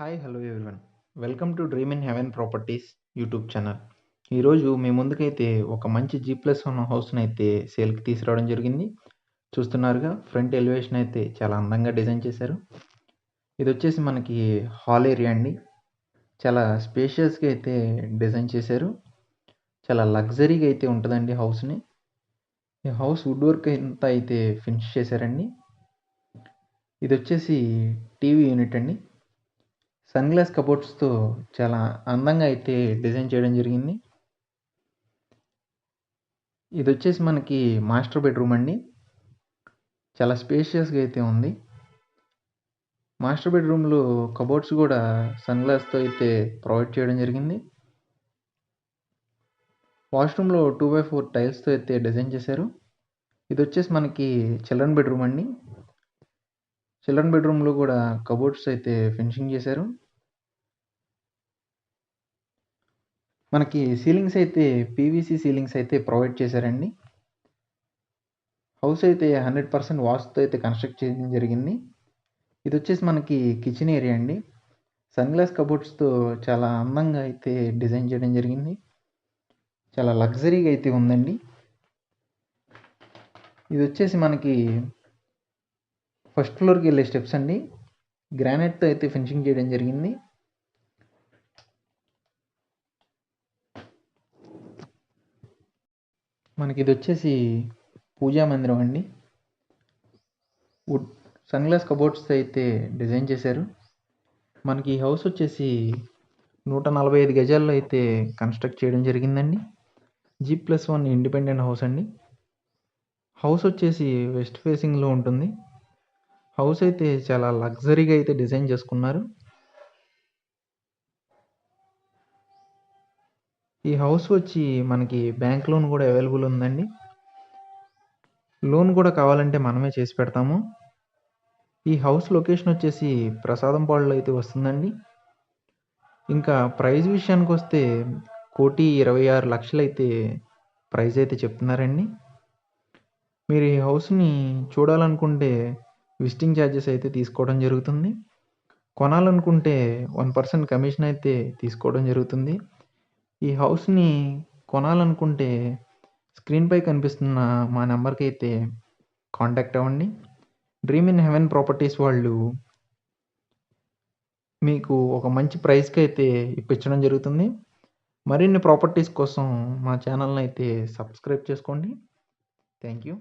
Hi hello everyone welcome to dream in heaven properties YouTube channel ఈరోజు మీ ముందుకైతే ఒక మంచి జీ ప్లస్ ఉన్న హౌస్ని అయితే సేల్కి తీసుకురావడం జరిగింది. చూస్తున్నారుగా ఫ్రంట్ ఎలివేషన్ అయితే చాలా అందంగా డిజైన్ చేశారు. ఇది వచ్చేసి మనకి హాల్ ఏరియా అండి. చాలా స్పేషియస్గా అయితే డిజైన్ చేశారు. చాలా లగ్జరీగా అయితే ఉంటుందండి హౌస్ని ఈ హౌస్ వుడ్ వర్క్ అంతా అయితే ఫినిష్ చేశారండి. ఇది వచ్చేసి టీవీ యూనిట్ అండి. సన్ గ్లాస్ కబోర్డ్స్తో చాలా అందంగా అయితే డిజైన్ చేయడం జరిగింది. ఇది వచ్చేసి మనకి మాస్టర్ బెడ్రూమ్ అండి. చాలా స్పేషియస్గా అయితే ఉంది. మాస్టర్ బెడ్రూమ్లో కబోర్డ్స్ కూడా సన్ గ్లాస్తో అయితే ప్రొవైడ్ చేయడం జరిగింది. వాష్రూమ్లో టూ బై ఫోర్ టైల్స్తో అయితే డిజైన్ చేశారు. ఇది వచ్చేసి మనకి చిల్డ్రన్ బెడ్రూమ్ అండి. చిల్డ్రన్ బెడ్రూమ్లో కూడా కబోర్డ్స్ అయితే ఫినిషింగ్ చేశారు. మనకి సీలింగ్స్ అయితే పీవీసీ సీలింగ్స్ అయితే ప్రొవైడ్ చేశారండి. హౌస్ అయితే హండ్రెడ్ పర్సెంట్ వాస్తుతో అయితే కన్స్ట్రక్ట్ చేయడం జరిగింది. ఇది వచ్చేసి మనకి కిచెన్ ఏరియా అండి. సన్ గ్లాస్ కబోర్డ్స్తో చాలా అందంగా అయితే డిజైన్ చేయడం జరిగింది. చాలా లగ్జరీగా అయితే ఉందండి. ఇది వచ్చేసి మనకి ఫస్ట్ ఫ్లోర్కి వెళ్ళే స్టెప్స్ అండి. గ్రానైట్తో అయితే ఫినిషింగ్ చేయడం జరిగింది. మనకి ఇది వచ్చేసి పూజా మందిరం అండి. వుడ్ సన్ గ్లాస్ కబోర్డ్స్ అయితే డిజైన్ చేశారు. మనకి ఈ హౌస్ వచ్చేసి నూట నలభై ఐదు గజాల్లో అయితే కన్స్ట్రక్ట్ చేయడం జరిగిందండి. G plus one independent house అండి. హౌస్ వచ్చేసి వెస్ట్ ఫేసింగ్లో ఉంటుంది. హౌస్ అయితే చాలా లగ్జరీగా అయితే డిజైన్ చేసుకున్నారు. ఈ హౌస్ వచ్చి మనకి బ్యాంక్ లోన్ కూడా అవైలబుల్ ఉందండి. లోన్ కూడా కావాలంటే మనమే చేసి పెడతాము. ఈ హౌస్ లొకేషన్ వచ్చేసి ప్రసాదంపాడులో అయితే వస్తుందండి. ఇంకా ప్రైజ్ విషయానికి వస్తే కోటి ఇరవై ఆరు లక్షలు అయితే ప్రైజ్ అయితే చెప్తున్నారండి. మీరు ఈ హౌస్ని చూడాలనుకుంటే విజిటింగ్ ఛార్జెస్ అయితే తీసుకోవడం జరుగుతుంది. కొనాలనుకుంటే వన్ పర్సెంట్ కమిషన్ అయితే తీసుకోవడం జరుగుతుంది. ఈ హౌస్ని కొనాలనుకుంటే స్క్రీన్పై కనిపిస్తున్న మా నెంబర్కి అయితే కాంటాక్ట్ అవ్వండి. డ్రీమ్ ఇన్ హెవెన్ ప్రాపర్టీస్ వాళ్ళు మీకు ఒక మంచి ప్రైస్కి అయితే ఇప్పించడం జరుగుతుంది. మరిన్ని ప్రాపర్టీస్ కోసం మా ఛానల్ని అయితే సబ్స్క్రైబ్ చేసుకోండి. Thank you.